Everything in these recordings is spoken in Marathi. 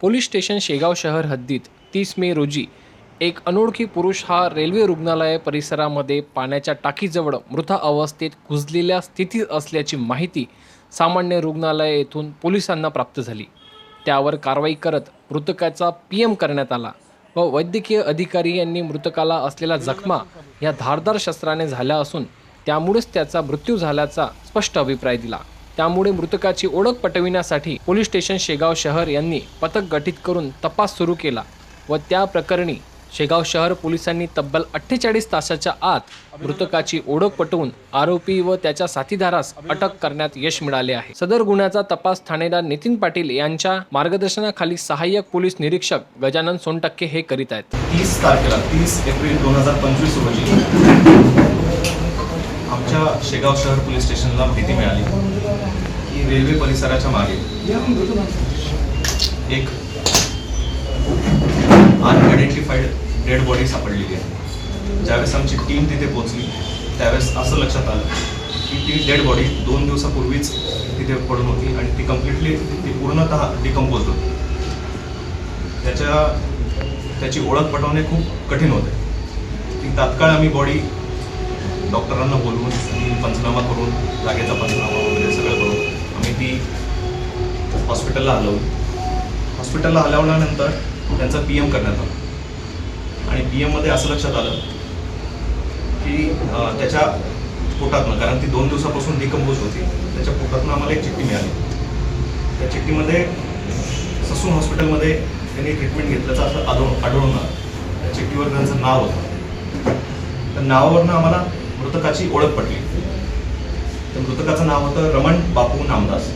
पोलीस स्टेशन शेगाव शहर हद्दीत तीस मे रोजी एक अनोळखी पुरुष हा रेल्वे रुग्णालय परिसरामध्ये पाण्याच्या टाकीजवळ मृत अवस्थेत कुजलेल्या स्थितीत असल्याची माहिती सामान्य रुग्णालय येथून पोलिसांना प्राप्त झाली. त्यावर कारवाई करत मृतकाचा पी एम करण्यात आला व वैद्यकीय अधिकारी यांनी मृतकाला असलेल्या जखमा या धारदार शस्त्राने झाल्या असून त्यामुळेच त्याचा मृत्यू झाल्याचा स्पष्ट अभिप्राय दिला. त्यामुळे मृतकाची ओळख पटविण्यासाठी पोलीस स्टेशन शेगाव शहर यांनी पथक गठीत करून तपास सुरू केला व त्या प्रकरणी शेगाव शहर पोलिसांनी तब्बल अठ्ठेचाळीस तासाच्या आत मृतकाची ओळख पटवून आरोपी व त्याच्या साथीदारास अटक करण्यात यश मिळाले आहे. सदर गुन्ह्याचा तपास ठाणेदार नितीन पाटील यांच्या मार्गदर्शनाखाली सहाय्यक पोलीस निरीक्षक गजानन सोनटक्के हे करीत आहेत. तीस तारखेला तीस एप्रिल दोन हजार पंचवीस रोजी आमच्या शेगाव शहर पोलीस स्टेशनला माहिती मिळाली. रेल्वे परिसराच्या मागे. एक अनआयडेंटिफाईड डेड बॉडी सापडलेली आहे. ज्यावेळेस आमची टीम तिथे पोहोचली त्यावेळेस असं लक्षात आलं की ती डेड बॉडी दोन दिवसापूर्वीच तिथे पडून होती आणि ती कम्प्लिटली ती पूर्णतः डिकम्पोज होती. त्याच्या त्याची ओळख पटवणे खूप कठीण होते. ती तात्काळ आम्ही बॉडी डॉक्टरांना बोलवून पंचनामा करून जागेचा पंचनामा वगैरे सगळं करून ती हॉस्पिटलला हलवली हॉस्पिटलला हलवल्यानंतर त्यांचा पी एम करण्यात आला. आणि पी एममध्ये असं लक्षात आलं की त्याच्या पोटातनं कारण ती दोन दिवसापासून डिकम्पोज होती त्याच्या पोटातनं आम्हाला एक चिठ्ठी मिळाली. त्या चिठ्ठीमध्ये ससून हॉस्पिटलमध्ये त्यांनी ट्रीटमेंट घेतल्याचं असं आढळून आढळून आलं. त्या चिठ्ठीवर त्यांचं नाव होतं. त्या नावावरनं आम्हाला मृतकाची ओळख पडली तर मृतकाचं नाव होतं रमण बापू नामदास.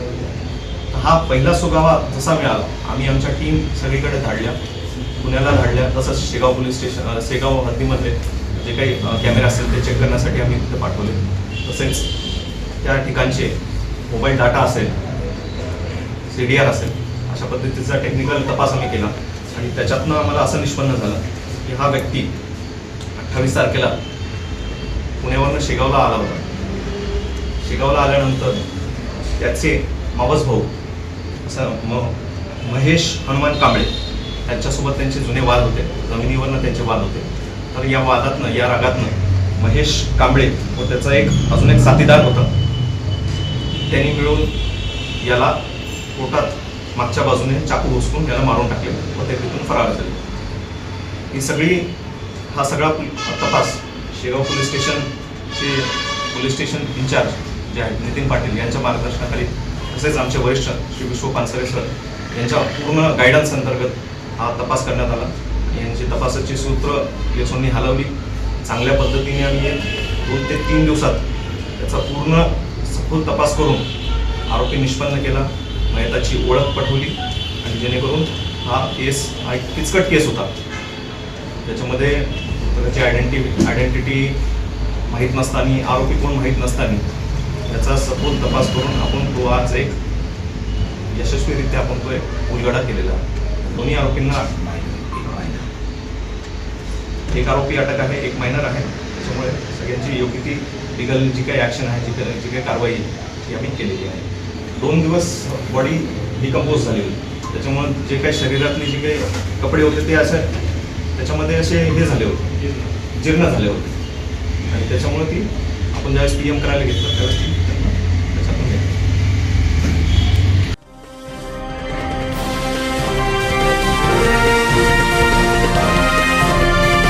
हा पहिला सुगावा जसा मिळाला आम्ही आमच्या टीम सगळीकडे धाडल्या. पुण्याला धाडल्या तसंच शेगाव पोलीस स्टेशन शेगाव हद्दीमध्ये जे काही कॅमेरा असेल ते चेक करण्यासाठी आम्ही तिथे पाठवले. तसेच त्या ठिकाणचे मोबाईल डाटा असेल सी डी आर असेल अशा पद्धतीचा टेक्निकल तपास आम्ही केला. आणि त्याच्यातनं आम्हाला असं निष्पन्न झालं की हा व्यक्ती अठ्ठावीस तारखेला पुण्यावरनं शेगावला आला होता. शेगावला आल्यानंतर त्याचे मावस भाऊ असं म महेश हनुमान कांबळे त्यांच्यासोबत त्यांचे जुने वाद होते. जमिनीवरनं त्यांचे वाद होते. तर या वादातनं या रागातनं महेश कांबळे व त्याचा एक अजून एक साथीदार होता. त्यांनी मिळून याला पोटात मागच्या बाजूने चाकू घुसकून याला मारून टाकले व ते तिथून फरार झाले. ही सगळी हा सगळा तपास शेगाव पोलीस स्टेशनचे पोलीस स्टेशन इन्चार्ज जे आहेत नितीन पाटील यांच्या मार्गदर्शनाखाली तसेच आमचे वरिष्ठ श्री विश्व पानसरे सर यांच्या पूर्ण गायडन्स अंतर्गत हा तपास करण्यात आला. यांची तपासाची सूत्र यशोनी हलवली. चांगल्या पद्धतीने आम्ही दोन ते तीन दिवसात त्याचा पूर्ण सखोल तपास करून आरोपी निष्पन्न केला. मयताची ओळख पटवली आणि जेणेकरून हा केस हा एक किचकट केस होता. त्याच्यामध्ये त्याची आयडेंटिटी आयडेंटिटी माहीत नसताना आरोपी कोण माहीत नसताना याचा सखोल तपास करून आपण तो आज एक यशस्वीरित्या आपण तो एक उलगडा केलेला. दोन्ही आरोपींना एक आरोपी अटक आहे एक मायनर आहे. त्याच्यामुळे सगळ्यांची योग्य ती लिगल जी काही ॲक्शन आहे जी काही जी काही कारवाई आहे ती आम्ही केलेली आहे. दोन दिवस बॉडी डिकम्पोज झाली होती त्याच्यामुळे जे काही शरीरातले जे काही कपडे होते ते असे त्याच्यामध्ये असे हे झाले होते. जीर्ण झाले होते. आणि त्याच्यामुळे ती आपण ज्यावेळेस पी एम करायला घेतलं त्यावेळेस ती